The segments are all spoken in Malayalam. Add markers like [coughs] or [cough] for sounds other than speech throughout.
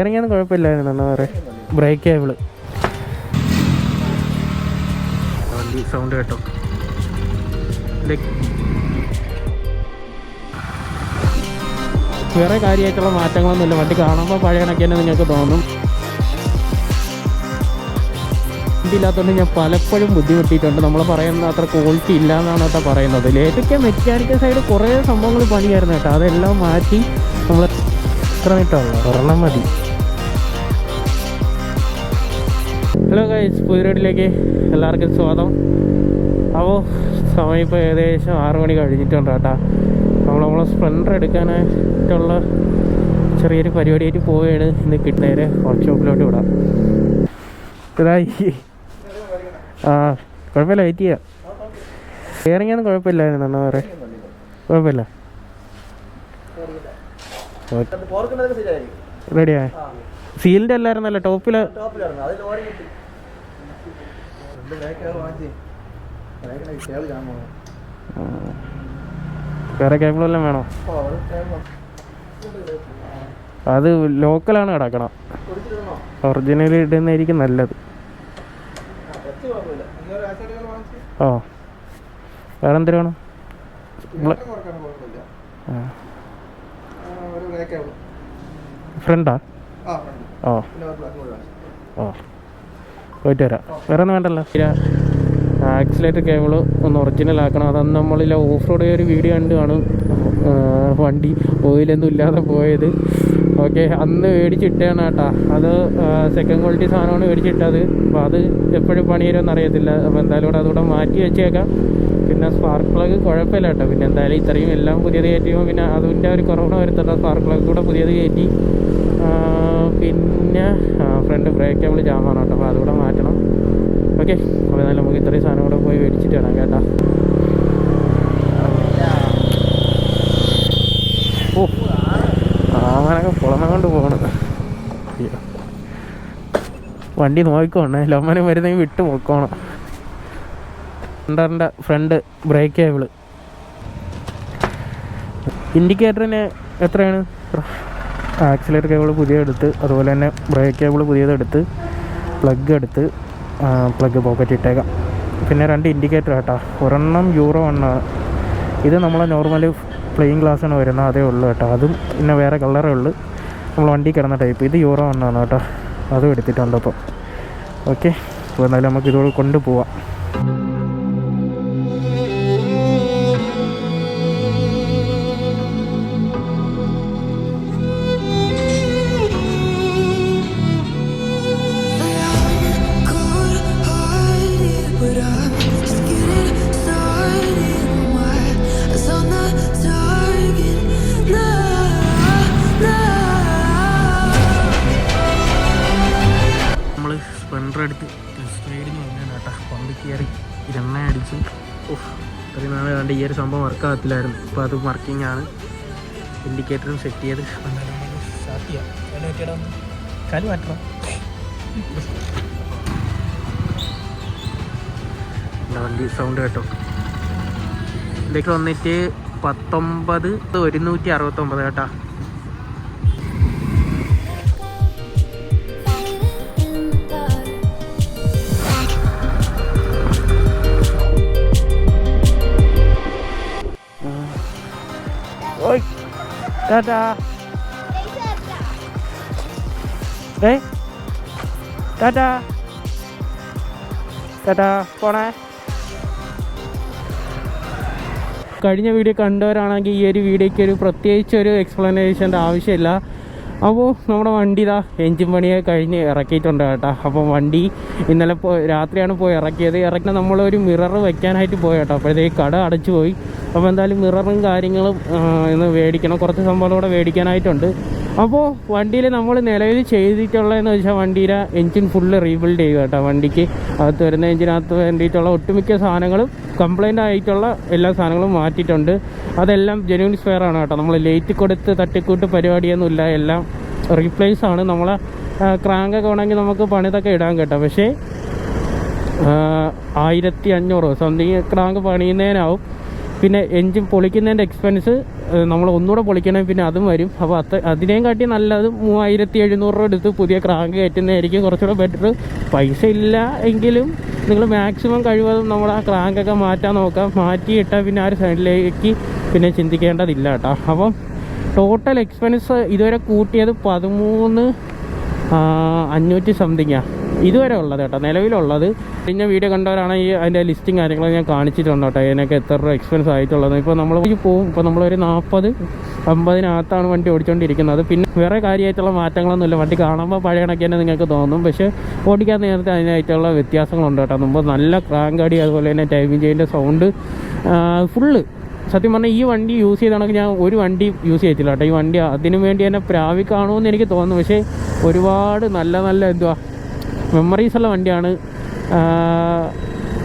ഇറങ്ങിയൊന്നും കുഴപ്പമില്ലായിരുന്നു എന്നാ വേറെ ബ്രേക്ക് കേബിൾ വണ്ടി സൗണ്ട് കേട്ടോ. വേറെ കാര്യമായിട്ടുള്ള മാറ്റങ്ങളൊന്നുമില്ല. വണ്ടി കാണുമ്പോൾ പഴയ കണക്ക് തന്നെ നിങ്ങൾക്ക് തോന്നും. വണ്ടി ഇല്ലാത്തതുകൊണ്ട് ഞാൻ പലപ്പോഴും ബുദ്ധിമുട്ടിയിട്ടുണ്ട്. നമ്മൾ പറയുന്ന അത്ര ക്വാളിറ്റി ഇല്ല എന്നാണ് കേട്ടോ പറയുന്നത്. ലേറ്റൊക്കെ മെക്കാനിക്കൽ സൈഡ് കുറേ സംഭവങ്ങൾ പണിയായിരുന്നു കേട്ടോ. അതെല്ലാം മാറ്റി നമ്മൾ ഇത്ര കിട്ടുള്ളൂ ഒരെണ്ണം മതി. ഹലോ ഗൈസ് പുതിയടിലേക്ക് എല്ലാവർക്കും സ്വാഗതം. അപ്പോൾ സമയം ഇപ്പോൾ ഏകദേശം ആറ് മണി കഴിഞ്ഞിട്ടുണ്ട് കേട്ടോ. നമ്മൾ നമ്മളെ സ്പ്ലെൻഡർ എടുക്കാനായിട്ടുള്ള ചെറിയൊരു പരിപാടിയായിട്ട് പോവുകയാണ് ഇന്ന് കിട്ടുന്നേരെ വർക്ക്ഷോപ്പിലോട്ട് വിടാം. ഇതായി. ആ കുഴപ്പമില്ല വെയിറ്റ് ചെയ്യാം. കയറിങ്ങൊന്നും കുഴപ്പമില്ലായിരുന്നു എന്നാ പറയുക കുഴപ്പമില്ല. റെഡിയാ. സീലിന്റെ അല്ലായിരുന്നല്ലോ ടോപ്പിൽ വേറെ കേബിളെല്ലാം വേണോ? അത് ലോക്കലാണ് കിടക്കണം. ഒറിജിനൽ ഇടുന്നതായിരിക്കും നല്ലത്. ഓ. വേറെ എന്തിനു വേണം? ഫ്രണ്ടാ ഓ. ഓ. പോയിട്ട് വരാം വേറെ ഒന്നും വേണ്ടല്ലോ ആക്സിലേറ്റർ കേബിൾ ഒന്ന് ഒറിജിനൽ ആക്കണം. അതന്ന് നമ്മളിലെ ഓഫ് റോഡ് ഒരു വീഡിയോ കണ്ട് കാണും. ആ, വണ്ടി ഓയിലൊന്നും ഇല്ലാതെ പോയത്. ഓക്കെ അന്ന് മേടിച്ചിട്ടാണ് കേട്ടോ. അത് സെക്കൻഡ് ക്വാളിറ്റി സാധനമാണ് മേടിച്ചിട്ടത്. അപ്പോൾ അത് എപ്പോഴും പണിയരുമെന്ന് അറിയത്തില്ല. അപ്പോൾ എന്തായാലും കൂടെ അതുകൂടെ മാറ്റി വെച്ചേക്കാം. പിന്നെ സ്പാർക്ക് പ്ലഗ് കുഴപ്പമില്ല കേട്ടോ. പിന്നെ എന്തായാലും ഇത്രയും എല്ലാം പുതിയത് കയറ്റിയുമ്പോൾ പിന്നെ അതിന്റെ ഒരു കുറവാണ് വരുത്തുന്ന സ്പാർക്ക് പ്ലഗ് കൂടെ പുതിയത് കയറ്റി. പിന്നെ ഫ്രണ്ട് ബ്രേക്ക് നമ്മൾ ജാമാണ് കേട്ടോ. അപ്പോൾ അതുകൂടെ ഓക്കെ അപ്പോൾ എന്നാലും നമുക്ക് ഇത്രയും സാധനം കൂടെ പോയി മേടിച്ചിട്ട് വേണം കേട്ടോ. ഓ ആമനൊക്കെ പുളമ കൊണ്ട് പോകണം വണ്ടി നോക്കിക്കോണേ ലമ്മനം വരുന്നെങ്കിൽ വിട്ട് നോക്കണം ഫ്രണ്ടറിന്റെ ഫ്രണ്ട് ബ്രേക്ക് കേബിൾ ഇൻഡിക്കേറ്ററിന് എത്രയാണ്? ആക്സിലേറ്റർ കേബിൾ പുതിയ എടുത്ത് അതുപോലെ തന്നെ ബ്രേക്ക് കേബിൾ പുതിയതെടുത്ത് പ്ലഗ് എടുത്ത് പ്ലഗ് പോക്കറ്റ് ഇട്ടേക്കാം. പിന്നെ രണ്ട് ഇൻഡിക്കേറ്റർ കേട്ടോ ഒരെണ്ണം യൂറോ ആണ്. ഇത് നമ്മളെ നോർമൽ പ്ലെയിൻ ഗ്ലാസ്സാണ് വരുന്നത്. അതേ ഉള്ളൂ കേട്ടോ. അതും പിന്നെ വേറെ കളറേ ഉള്ളൂ. നമ്മൾ വണ്ടി കിടന്ന ടൈപ്പ് ഇത് യൂറോ ആണ് കേട്ടോ. അതും എടുത്തിട്ടുണ്ട് അപ്പോൾ. ഓക്കെ അപ്പോൾ എന്നാലും നമുക്ക് ഇതോടെ കൊണ്ടുപോവാം. എണ്ണ അടിച്ച്. ഓഫ് ഇത്രയും നാൾ കണ്ട് ഈ ഒരു സംഭവം വർക്ക് ആകത്തില്ലായിരുന്നു. ഇപ്പോൾ അത് വർക്കിംഗ് ആണ്. ഇൻഡിക്കേറ്ററും സെറ്റ് ചെയ്ത്. സ്റ്റാർട്ട് മാറ്റണം വണ്ടി സൗണ്ട് കേട്ടോ. ഇതൊക്കെ വന്നിട്ട് പത്തൊമ്പത് ഒരുന്നൂറ്റി അറുപത്തൊമ്പത് കേട്ടോ. ഓയ് ടാറ്റാ da. ടാറ്റാ ടാറ്റാ പോണേ. കഴിഞ്ഞ വീഡിയോ കണ്ടവരാണെങ്കിൽ ഈ ഒരു വീഡിയോയ്ക്ക് ഒരു പ്രത്യേകിച്ച് ഒരു എക്സ്പ്ലനേഷന്റെ ആവശ്യമില്ല. അപ്പോൾ നമ്മുടെ വണ്ടി ഇതാ എൻജിൻ പണിയെ കഴിഞ്ഞ് ഇറക്കിയിട്ടുണ്ട് കേട്ടോ. അപ്പോൾ വണ്ടി ഇന്നലെ പോ രാത്രിയാണ് പോയി ഇറക്കിയത്. ഇറക്കിയാൽ നമ്മളൊരു മിറർ വെക്കാനായിട്ട് പോയി കേട്ടോ. അപ്പോഴത്തേക്ക് കട അടച്ചു പോയി അപ്പോൾ എന്തായാലും മിററും കാര്യങ്ങളും ഇന്ന് മേടിക്കണം. കുറച്ച് സംഭവം കൂടെ മേടിക്കാനായിട്ടുണ്ട്. അപ്പോൾ വണ്ടിയിൽ നമ്മൾ നിലവിൽ ചെയ്തിട്ടുള്ളതെന്ന് വെച്ചാൽ വണ്ടിയുടെ എൻജിൻ ഫുള്ള് റീബിൽഡ് ചെയ്യുക കേട്ടോ. വണ്ടിക്ക് അകത്ത് വരുന്ന എൻജിനകത്ത് വേണ്ടിയിട്ടുള്ള ഒട്ടുമിക്ക സാധനങ്ങളും കംപ്ലൈന്റ് ആയിട്ടുള്ള എല്ലാ സാധനങ്ങളും മാറ്റിയിട്ടുണ്ട്. അതെല്ലാം ജെന്യൂൻ സ്പെയർ ആണ് കേട്ടോ. നമ്മൾ ലേറ്റ് കൊടുത്ത് തട്ടിക്കൂട്ട് പരിപാടിയൊന്നുമില്ല. എല്ലാം റീപ്ലേസ് ആണ്. നമ്മളെ ക്രാങ്കൊക്കെ വേണമെങ്കിൽ നമുക്ക് പണിതൊക്കെ ഇടാൻ കേട്ടോ. പക്ഷേ ആയിരത്തി അഞ്ഞൂറ് സംതിങ് ക്രാങ്ക് പണിയുന്നതിനാവും. പിന്നെ എൻജിൻ പൊളിക്കുന്നതിന്റെ എക്സ്പെൻസ് നമ്മൾ ഒന്നുകൂടെ പൊളിക്കണമെങ്കിൽ പിന്നെ അതും വരും. അപ്പോൾ അത്ര അതിനേം കാട്ടി നല്ലത് മൂവായിരത്തി എഴുന്നൂറ് രൂപ എടുത്ത് പുതിയ ക്രാങ്ക് കയറ്റുന്നതായിരിക്കും കുറച്ചുകൂടെ ബെറ്റർ പൈസ ഇല്ല എങ്കിലും നിങ്ങൾ മാക്സിമം കഴിവതും നമ്മൾ ആ ക്രാങ്കൊക്കെ മാറ്റാൻ നോക്കാം. മാറ്റിയിട്ടാൽ പിന്നെ ആ ഒരു സൈഡിലേക്ക് പിന്നെ ചിന്തിക്കേണ്ടതില്ല കേട്ടോ. അപ്പം ടോട്ടൽ എക്സ്പെൻസ് ഇതുവരെ കൂട്ടിയത് പതിമൂന്ന് അഞ്ഞൂറ്റി സംതിങ്ങാണ് ഇതുവരെ ഉള്ളത് കേട്ടോ നിലവിലുള്ളത്. കഴിഞ്ഞ വീഡിയോ കണ്ടവരാണ് ഈ അതിന്റെ ലിസ്റ്റും കാര്യങ്ങളും ഞാൻ കാണിച്ചിട്ടുണ്ട് കേട്ടോ അതിനൊക്കെ എത്ര രൂപ എക്സ്പെൻസ് ആയിട്ടുള്ളത്. ഇപ്പോൾ നമ്മൾ പോകും ഇപ്പോൾ നമ്മളൊരു നാൽപ്പത് അമ്പതിനകത്താണ് വണ്ടി ഓടിച്ചുകൊണ്ടിരിക്കുന്നത് പിന്നെ വേറെ കാര്യമായിട്ടുള്ള മാറ്റങ്ങളൊന്നുമില്ല വണ്ടി കാണുമ്പോൾ പഴയ കണക്ക് തന്നെ നിങ്ങൾക്ക് തോന്നും. പക്ഷേ ഓടിക്കാൻ നേരത്തെ അതിനായിട്ടുള്ള വ്യത്യാസങ്ങളുണ്ട് കേട്ടോ. മുമ്പ് നല്ല ക്രാങ്ക് അടി അതുപോലെ തന്നെ ടൈമിംഗ് ചെയ്യുന്ന സൗണ്ട് ഫുള്ള് സത്യം പറഞ്ഞാൽ ഈ വണ്ടി യൂസ് ചെയ്താണെങ്കിൽ ഞാൻ ഒരു വണ്ടി യൂസ് ചെയ്തില്ല കേട്ടോ. ഈ വണ്ടി അതിനു വേണ്ടി തന്നെ പ്രാവി കാണുമെന്ന് എനിക്ക് തോന്നുന്നു. പക്ഷേ ഒരുപാട് നല്ല നല്ല എന്തുവാ മെമ്മറീസ് ഉള്ള വണ്ടിയാണ്.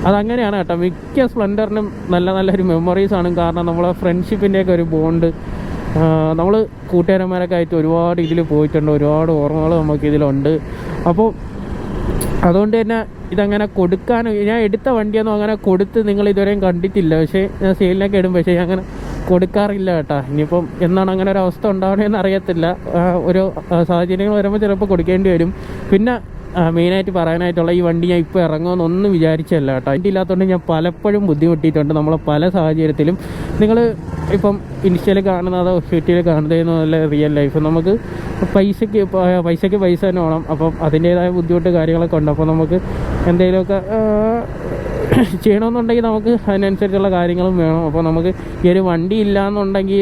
അതങ്ങനെയാണ് കേട്ടോ. മിക്ക സ്പ്ലെൻഡറിനും നല്ല നല്ലൊരു മെമ്മറീസ് ആണ്. കാരണം നമ്മളെ ഫ്രണ്ട്ഷിപ്പിന്റെയൊക്കെ ഒരു ബോണ്ട് നമ്മൾ കൂട്ടുകാരന്മാരൊക്കെ ആയിട്ട് ഒരുപാട് ഇതിൽ പോയിട്ടുണ്ട്. ഒരുപാട് ഓർമ്മകൾ നമുക്ക് ഇതിലുണ്ട്. അപ്പോൾ അതുകൊണ്ട് തന്നെ ഇതങ്ങനെ കൊടുക്കാൻ ഞാൻ എടുത്ത വണ്ടിയൊന്നും അങ്ങനെ കൊടുത്ത് നിങ്ങൾ ഇതുവരെയും കണ്ടിട്ടില്ല. പക്ഷേ ഞാൻ സെയിലിനൊക്കെ ഇടും. പക്ഷേ ഞാൻ അങ്ങനെ കൊടുക്കാറില്ല കേട്ടോ. ഇനിയിപ്പം എന്നാണ് അങ്ങനെ ഒരു അവസ്ഥ ഉണ്ടാവണമെന്ന് അറിയത്തില്ല. ഒരു സാഹചര്യങ്ങൾ വരുമ്പോൾ ചിലപ്പോൾ കൊടുക്കേണ്ടി വരും. പിന്നെ മെയിനായിട്ട് പറയാനായിട്ടുള്ള ഈ വണ്ടി ഞാൻ ഇപ്പോൾ ഇറങ്ങുമെന്നൊന്നും വിചാരിച്ചല്ല കേട്ടോ. വണ്ടി ഇല്ലാത്തതുകൊണ്ട് ഞാൻ പലപ്പോഴും ബുദ്ധിമുട്ടിയിട്ടുണ്ട്. നമ്മൾ പല സാഹചര്യത്തിലും നിങ്ങൾ ഇപ്പം ഇൻസ്റ്റയിൽ കാണുന്നതോ സിറ്റിയിൽ കാണുന്നതെന്നോ അല്ല റിയൽ ലൈഫ് നമുക്ക് പൈസയ്ക്ക് പൈസയ്ക്ക് പൈസ തന്നെ വേണം. അപ്പം അതിന്റേതായ ബുദ്ധിമുട്ട് കാര്യങ്ങളൊക്കെ ഉണ്ട്. അപ്പോൾ നമുക്ക് എന്തെങ്കിലുമൊക്കെ [coughs] ചെയ്യണമെന്നുണ്ടെങ്കിൽ നമുക്ക് അതിനനുസരിച്ചുള്ള കാര്യങ്ങളും വേണം. അപ്പോൾ നമുക്ക് ഈ ഒരു വണ്ടി ഇല്ലയെന്നുണ്ടെങ്കിൽ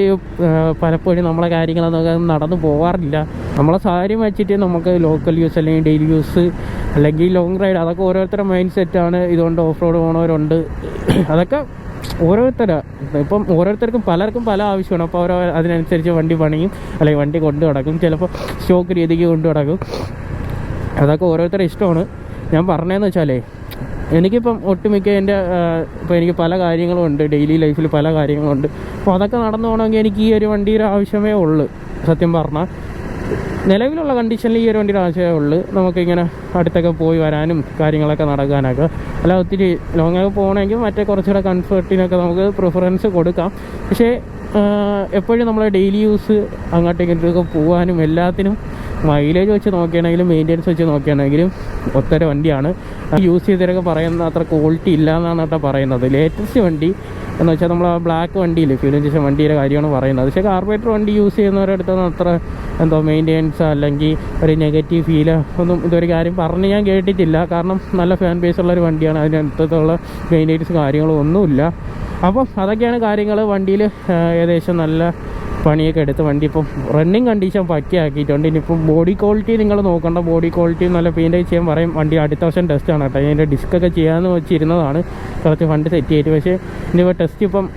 പലപ്പോഴും നമ്മളെ കാര്യങ്ങളൊന്നും നടന്നു പോകാറില്ല. നമ്മളെ സാരി വെച്ചിട്ട് നമുക്ക് ലോക്കൽ യൂസ് അല്ലെങ്കിൽ ഡെയിലി യൂസ് അല്ലെങ്കിൽ ലോങ് റൈഡ് അതൊക്കെ ഓരോരുത്തരുടെ മൈൻഡ് സെറ്റാണ് ഇതുകൊണ്ട് ഓഫ് റോഡ് പോകണവരുണ്ട് [coughs] അതൊക്കെ ഓരോരുത്തരാ. ഇപ്പം ഓരോരുത്തർക്കും പലർക്കും പല ആവശ്യമാണ്. അപ്പോൾ ഓരോ അതിനനുസരിച്ച് വണ്ടി പണിയും അല്ലെങ്കിൽ വണ്ടി കൊണ്ടു നടക്കും. ചിലപ്പോൾ സ്റ്റോക്ക് രീതിക്ക് കൊണ്ടു നടക്കും. അതൊക്കെ ഓരോരുത്തരുടെ ഇഷ്ടമാണ്. ഞാൻ പറഞ്ഞതെന്ന് വെച്ചാലേ എനിക്കിപ്പം ഒട്ടുമിക്ക എന്റെ ഇപ്പോൾ എനിക്ക് പല കാര്യങ്ങളും ഉണ്ട് ഡെയിലി ലൈഫിൽ പല കാര്യങ്ങളുണ്ട്. അപ്പോൾ അതൊക്കെ നടന്നു പോകണമെങ്കിൽ എനിക്ക് ഈ ഒരു വണ്ടിയുടെ ആവശ്യമേ ഉള്ളൂ സത്യം പറഞ്ഞാൽ നിലവിലുള്ള കണ്ടീഷനിൽ ഈ ഒരു വണ്ടിയുടെ ആവശ്യമേ ഉള്ളൂ. നമുക്കിങ്ങനെ അടുത്തൊക്കെ പോയി വരാനും കാര്യങ്ങളൊക്കെ നടക്കാനൊക്കെ. അല്ല ഒത്തിരി ലോങ്ങൊക്കെ പോകണമെങ്കിൽ മറ്റേ കുറച്ചുകൂടെ കംഫർട്ടിനൊക്കെ നമുക്ക് പ്രിഫറൻസ് കൊടുക്കാം. പക്ഷേ എപ്പോഴും നമ്മൾ ഡെയിലി യൂസ് അങ്ങോട്ടും ഇങ്ങോട്ടൊക്കെ പോകാനും എല്ലാത്തിനും മൈലേജ് വെച്ച് നോക്കുകയാണെങ്കിലും മെയിന്റെനൻസ് വെച്ച് നോക്കുകയാണെങ്കിലും ഒത്തര വണ്ടിയാണ്. യൂസ് ചെയ്തവരൊക്കെ പറയുന്ന അത്ര ക്വാളിറ്റി ഇല്ല എന്നാണ് കേട്ടോ പറയുന്നത്. ലേറ്റസ്റ്റ് വണ്ടി എന്ന് വെച്ചാൽ നമ്മൾ ആ ബ്ലാക്ക് വണ്ടിയിൽ ഫ്യൂലും ശേഷം വണ്ടിയുടെ കാര്യമാണ് പറയുന്നത്. പക്ഷേ കാർബറേറ്റർ വണ്ടി യൂസ് ചെയ്യുന്നവരടുത്തൊന്നും അത്ര എന്തോ മെയിന്റെനൻസ് അല്ലെങ്കിൽ ഒരു നെഗറ്റീവ് ഫീൽ ഒന്നും ഇതൊരു കാര്യം പറഞ്ഞ് ഞാൻ കേട്ടിട്ടില്ല. കാരണം നല്ല ഫാൻ ബേസ് ഉള്ള ഒരു വണ്ടിയാണ്. അതിനടുത്തുള്ള മെയിന്റെനൻസ് കാര്യങ്ങളും ഒന്നുമില്ല അപ്പം അതൊക്കെയാണ് കാര്യങ്ങൾ വണ്ടിയിൽ ഏകദേശം നല്ല പണിയൊക്കെ എടുത്ത് വണ്ടി ഇപ്പം റണ്ണിങ് കണ്ടീഷൻ പക്കയാക്കിയിട്ടുണ്ട്. ഇനിയിപ്പം ബോഡി ക്വാളിറ്റി നിങ്ങൾ നോക്കണ്ട. ബോഡി ക്വാളിറ്റി നല്ല പെയിന്റ് ചെയ്യാൻ പറയും. വണ്ടി അടുത്ത വർഷം ടെസ്റ്റ് ആണ് കേട്ടോ. അതിന്റെ ഡിസ്കൊക്കെ ചെയ്യാമെന്ന് വെച്ചിരുന്നതാണ്. കുറച്ച് ഫണ്ട് സെറ്റ് ചെയ്തിട്ട്. പക്ഷേ ഇനിയിപ്പോൾ ടെസ്റ്റ് ഇപ്പം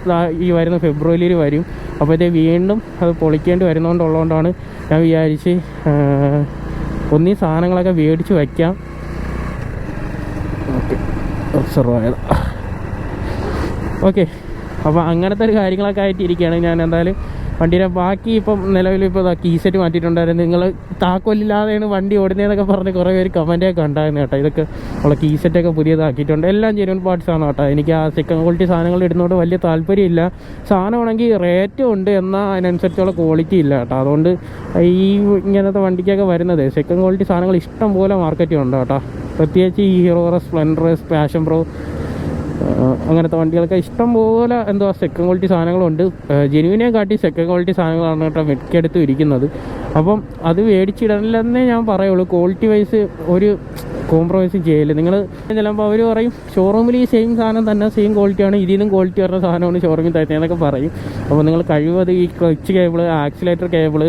ഈ വരുന്ന ഫെബ്രുവരിയിൽ വരും. അപ്പോൾ ഇത് വീണ്ടും അത് പൊളിക്കേണ്ടി വരുന്നതുകൊണ്ടുള്ളതുകൊണ്ടാണ് ഞാൻ വിചാരിച്ച് ഒന്നീ സാധനങ്ങളൊക്കെ മേടിച്ച് വയ്ക്കാം ഓക്കെ. ഒബ്സർവ് ഓക്കെ അപ്പോൾ അങ്ങനത്തെ ഒരു കാര്യങ്ങളൊക്കെ ആയിട്ട് ഇരിക്കുകയാണ് ഞാൻ എന്തായാലും വണ്ടിയുടെ ബാക്കി ഇപ്പം നിലവിൽ ഇപ്പോൾ കീ സെറ്റ് മാറ്റിയിട്ടുണ്ടായിരുന്നു. നിങ്ങൾ താക്കോലില്ലാതെയാണ് വണ്ടി ഓടുന്നതെന്നൊക്കെ പറഞ്ഞ് കുറേ പേര് കമന്റൊക്കെ ഉണ്ടായിരുന്നു കേട്ടോ. ഇതൊക്കെ ഉള്ള കീ സെറ്റൊക്കെ പുതിയതാക്കിയിട്ടുണ്ട്. എല്ലാം ജെനുവൻ പാർട്സ് ആണ് കേട്ടോ. എനിക്ക് ആ സെക്കൻഡ് ക്വാളിറ്റി സാധനങ്ങൾ ഇടുന്നതുകൊണ്ട് വലിയ താല്പര്യമില്ല. സാധനമാണെങ്കിൽ റേറ്റും ഉണ്ട് എന്നാൽ അതിനനുസരിച്ചുള്ള ക്വാളിറ്റി ഇല്ല കേട്ടോ. അതുകൊണ്ട് ഈ ഇങ്ങനത്തെ വണ്ടിക്കൊക്കെ വരുന്നത് സെക്കൻഡ് ക്വാളിറ്റി സാധനങ്ങൾ ഇഷ്ടം പോലെ മാർക്കറ്റിൽ ഉണ്ട് കേട്ടോ. പ്രത്യേകിച്ച് ഈ ഹീറോ സ്പ്ലെൻഡർ പാഷൻ പ്രോ അങ്ങനത്തെ വണ്ടികളൊക്കെ ഇഷ്ടം പോലെ എന്തോ സെക്കൻഡ് ക്വാളിറ്റി സാധനങ്ങളുണ്ട്. ജെനുവിനെ കാട്ടി സെക്കൻഡ് ക്വാളിറ്റി സാധനങ്ങളാണ് കേട്ടോ മിക്കടുത്തും ഇരിക്കുന്നത്. അപ്പം അത് മേടിച്ചിടലെന്നേ ഞാൻ പറയുള്ളൂ ക്വാളിറ്റി വൈസ് ഒരു കോംപ്രമൈസും ചെയ്യല്ല നിങ്ങൾ ചിലപ്പോൾ അവർ പറയും ഷോറൂമിൽ ഈ സെയിം സാധനം തന്നെ സെയിം ക്വാളിറ്റിയാണ് ഇതിൽ നിന്നും ക്വാളിറ്റി വരുന്ന സാധനമാണ് ഷോറൂമിൽ തരുന്നതെന്നൊക്കെ പറയും. അപ്പോൾ നിങ്ങൾ കഴിവത് ഈ ക്ലച്ച് കേബിൾ ആക്സിലേറ്റർ കേബിൾ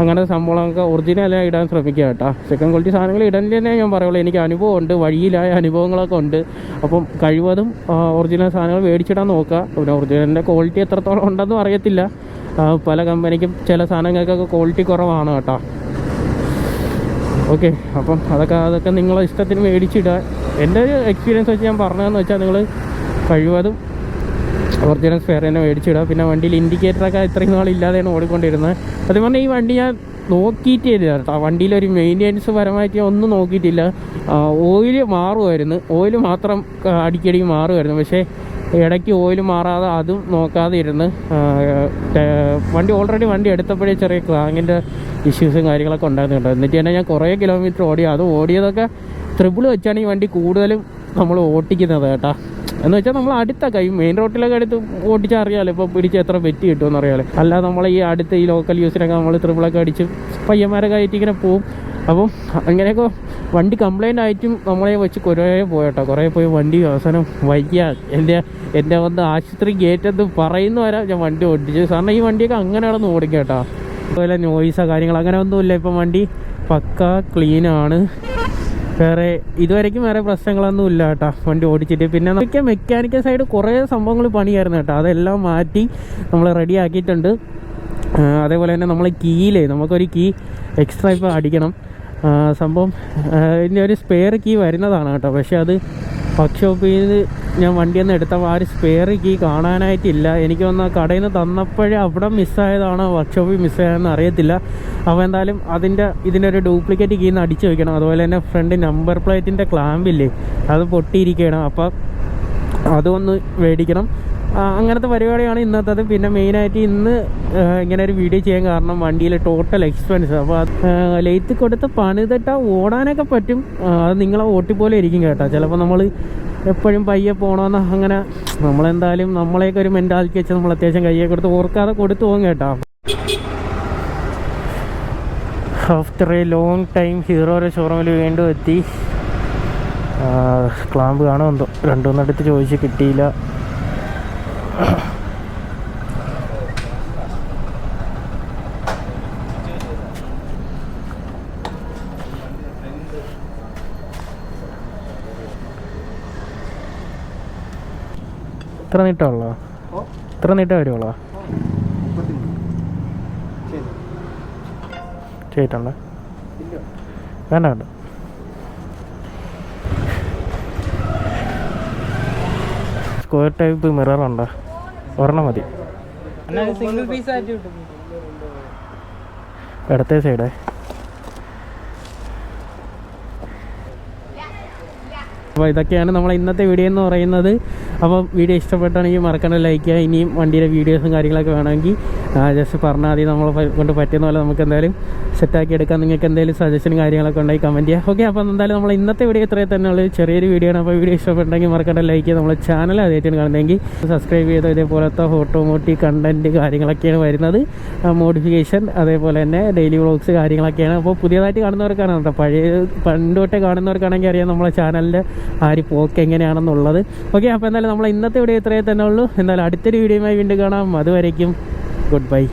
അങ്ങനത്തെ സംഭവങ്ങളൊക്കെ ഒറിജിനലായി ഇടാൻ ശ്രമിക്കുക കേട്ടോ. സെക്കൻഡ് ക്വാളിറ്റി സാധനങ്ങൾ ഇടേണ്ടി തന്നെ ഞാൻ പറയുള്ളൂ. എനിക്ക് അനുഭവമുണ്ട് വഴിയിലായ അനുഭവങ്ങളൊക്കെ ഉണ്ട്. അപ്പം കഴിവതും ഒറിജിനൽ സാധനങ്ങൾ മേടിച്ചിടാൻ നോക്കുക. പിന്നെ ഒറിജിനലിന്റെ ക്വാളിറ്റി എത്രത്തോളം ഉണ്ടെന്നും അറിയത്തില്ല. പല കമ്പനിക്കും ചില സാധനങ്ങൾക്കൊക്കെ ക്വാളിറ്റി കുറവാണ് കേട്ടോ. ഓക്കെ അപ്പം അതൊക്കെ അതൊക്കെ നിങ്ങളെ ഇഷ്ടത്തിന് മേടിച്ചിടുക. എന്റെ ഒരു എക്സ്പീരിയൻസ് വെച്ച് ഞാൻ പറഞ്ഞതെന്ന് വെച്ചാൽ നിങ്ങൾ കഴിവതും ഒറിജിനൽ സ്പെയർ തന്നെ മേടിച്ചിടുക. പിന്നെ വണ്ടിയിൽ ഇൻഡിക്കേറ്ററൊക്കെ ഇത്രയും നാളില്ലാതെയാണ് ഓടിക്കൊണ്ടിരുന്നത്. അത് പറഞ്ഞാൽ ഈ വണ്ടി ഞാൻ നോക്കിയിട്ടേ ഇല്ല. കേട്ടോ വണ്ടിയിൽ ഒരു മെയിന്റെനൻസ് പരമായിട്ട് ഒന്നും നോക്കിയിട്ടില്ല. ഓയിൽ മാറുമായിരുന്നു. ഓയിൽ മാത്രം അടിക്കടി മാറുമായിരുന്നു. പക്ഷേ ഇടയ്ക്ക് ഓയിൽ മാറാതെ അതും നോക്കാതെ ഇരുന്ന് വണ്ടി ഓൾറെഡി വണ്ടി എടുത്തപ്പോഴേ ചെറിയ ക്ലാങ്ങിന്റെ ഇഷ്യൂസും കാര്യങ്ങളൊക്കെ ഉണ്ടായിരുന്നുണ്ട്. എന്നിട്ട് തന്നെ ഞാൻ കുറേ കിലോമീറ്റർ ഓടി അത് ഓടിയതൊക്കെ ട്രിപ്പിൾ വെച്ചാണ് ഈ വണ്ടി കൂടുതലും നമ്മൾ ഓട്ടിക്കുന്നത് കേട്ടാ. എന്ന് വെച്ചാൽ നമ്മൾ അടുത്തൊക്കെ ഈ മെയിൻ റോട്ടിലൊക്കെ അടുത്ത് ഓടിച്ചാൽ അറിയാമല്ലോ ഇപ്പോൾ പിടിച്ച് എത്ര വെറ്റി കിട്ടുമെന്ന് അറിയാമല്ലോ അല്ലാതെ നമ്മൾ ഈ അടുത്ത് ഈ ലോക്കൽ യൂസിനൊക്കെ നമ്മൾ ട്രിപ്പിളൊക്കെ അടിച്ച് പയ്യന്മാരൊക്കെ ആയിട്ട് ഇങ്ങനെ പോവും. അപ്പം അങ്ങനെയൊക്കെ വണ്ടി കംപ്ലൈന്റ് ആയിട്ടും നമ്മളെ വെച്ച് കുറേ പോയട്ടോ. കുറേ പോയി വണ്ടി അവസാനം വയ്യ. എന്റെ എന്റെ വന്ന് ആശുപത്രി ഗേറ്റ് എന്ന് പറയുന്ന വരെ ഞാൻ വണ്ടി ഓടിച്ചു. കാരണം ഈ വണ്ടിയൊക്കെ അങ്ങനെ നടന്ന് ഓടിക്കും കേട്ടോ. അതുപോലെ നോയിസോ കാര്യങ്ങൾ അങ്ങനെ ഒന്നുമില്ല. ഇപ്പം വണ്ടി പക്ക ക്ലീനാണ് വേറെ ഇതുവരേക്കും വേറെ പ്രശ്നങ്ങളൊന്നും ഇല്ല കേട്ടോ. വണ്ടി ഓടിച്ചിട്ട്. പിന്നെ നമുക്ക് മെക്കാനിക്കൽ സൈഡ് കുറേ സംഭവങ്ങൾ പണിയായിരുന്നു കേട്ടോ. അതെല്ലാം മാറ്റി നമ്മൾ റെഡി ആക്കിയിട്ടുണ്ട്. അതേപോലെ തന്നെ നമ്മൾ കീയിലേ നമുക്കൊരു കീ എക്സ്ട്രാ ഇപ്പോൾ അടിക്കണം. സംഭവം ഇതിന്റെ ഒരു സ്പെയർ കീ വരുന്നതാണ് കേട്ടോ. പക്ഷേ അത് വർക്ക്ഷോപ്പിൽ നിന്ന് ഞാൻ വണ്ടി ഒന്ന് എടുത്തപ്പോൾ ആ ഒരു സ്പെയർ കീ കാണാനായിട്ടില്ല. എനിക്ക് വന്ന കടയിൽ നിന്ന് തന്നപ്പോഴേ അവിടെ മിസ്സായതാണോ വർക്ക്ഷോപ്പിൽ മിസ്സായതെന്ന് അറിയത്തില്ല. അപ്പോൾ എന്തായാലും അതിന്റെ ഇതിന്റെ ഒരു ഡ്യൂപ്ലിക്കേറ്റ് കീന്ന് അടിച്ചു വയ്ക്കണം അതുപോലെ തന്നെ ഫ്രണ്ട് നമ്പർ പ്ലേറ്റിന്റെ ക്ലാമ്പില്ലേ അത് പൊട്ടിയിരിക്കണം അപ്പോൾ അതൊന്ന് മേടിക്കണം. അങ്ങനത്തെ പരിപാടിയാണ് ഇന്നത്തത്. പിന്നെ മെയിനായിട്ട് ഇന്ന് ഇങ്ങനെ ഒരു വീഡിയോ ചെയ്യാൻ കാരണം വണ്ടിയിലെ ടോട്ടൽ എക്സ്പെൻസ് അപ്പോൾ ലെയ്ത്ത് കൊടുത്ത് പണിതിട്ടാൽ ഓടാനൊക്കെ പറ്റും. അത് നിങ്ങളെ ഓട്ടിപ്പോലെ ഇരിക്കും കേട്ടോ. ചിലപ്പോൾ നമ്മൾ എപ്പോഴും പയ്യെ പോകണമെന്ന് അങ്ങനെ നമ്മളെന്തായാലും നമ്മളെയൊക്കെ ഒരു മെന്റാലിറ്റി വെച്ച് നമ്മൾ അത്യാവശ്യം കയ്യെ കൊടുത്ത് ഓർക്കാതെ കൊടുത്തു പോകും കേട്ടോ. ആഫ്റ്റർ എ ലോങ് ടൈം ഹീറോയുടെ ഷോറൂമിൽ വീണ്ടും എത്തി. ക്ലാമ്പ് കാണുമെന്തോ. രണ്ടു രണ്ടുമൂന്നെടുത്ത് ചോദിച്ച് കിട്ടിയില്ല. ഇത്ര നീട്ടമുള്ളോ ഇത്ര നീട്ടം വരുവുള്ളോ ചെയ്തിട്ടുണ്ടോ. വേണ്ട വേണ്ട. സ്ക്വയർ ടൈപ്പ് മിറർ ഉണ്ടോ? ഒരെണ്ണം മതി. സിംഗിൾ പീസ് ആയിട്ട് കിട്ടും. ഇടത്തെ സൈഡേ അപ്പോൾ ഇതൊക്കെയാണ് നമ്മൾ ഇന്നത്തെ വീഡിയോ എന്ന് പറയുന്നത്. അപ്പോൾ വീഡിയോ ഇഷ്ടപ്പെട്ടാണെങ്കിൽ മറക്കണ്ട ലൈക്ക് ചെയ്യുക. ഇനിയും വണ്ടിയുടെ വീഡിയോസും കാര്യങ്ങളൊക്കെ വേണമെങ്കിൽ ജസ്റ്റ് പറഞ്ഞാൽ മതി. നമ്മളെ പ- കൊണ്ട് പറ്റുന്ന പോലെ നമുക്ക് എന്തായാലും സെറ്റാക്കി എടുക്കാം. നിങ്ങൾക്ക് എന്തെങ്കിലും സജഷനും കാര്യങ്ങളൊക്കെ ഉണ്ടെങ്കിൽ കമന്റ് ചെയ്യാം. ഓക്കെ അപ്പോൾ എന്തായാലും നമ്മൾ ഇന്നത്തെ വീഡിയോ ഇത്രയും തന്നെ ഉള്ളൂ. ചെറിയൊരു വീഡിയോ ആണ്. അപ്പോൾ വീഡിയോ ഇഷ്ടപ്പെട്ടെങ്കിൽ മറക്കേണ്ട. ലൈക്ക് ചെയ്യുക നമ്മളെ ചാനൽ ആദ്യമായിട്ടാണ് കാണുന്നതെങ്കിൽ സബ്സ്ക്രൈബ് ചെയ്ത് ഇതേപോലത്തെ ഓട്ടോമോട്ടീവ് കണ്ടന്റ് കാര്യങ്ങളൊക്കെയാണ് വരുന്നത്. മോഡിഫിക്കേഷൻ അതേപോലെ തന്നെ ഡെയിലി വ്ളോഗ്സ് കാര്യങ്ങളൊക്കെയാണ്. അപ്പോൾ പുതിയതായിട്ട് കാണുന്നവർക്കാണ് കേട്ടോ. പഴയ പണ്ട് തൊട്ടേ കാണുന്നവർക്കാണെങ്കിൽ അറിയാം നമ്മളെ ചാനലിന്റെ ആ ഒരു പോക്ക് എങ്ങനെയാണെന്നുള്ളത്. ഓക്കെ അപ്പോൾ എന്തായാലും നമ്മൾ ഇന്നത്തെ വീഡിയോ ഇത്രയേ തന്നെ ഉള്ളൂ. എന്തായാലും അടുത്തൊരു വീഡിയോയുമായി വീണ്ടും കാണാം. അതുവരേക്കും goodbye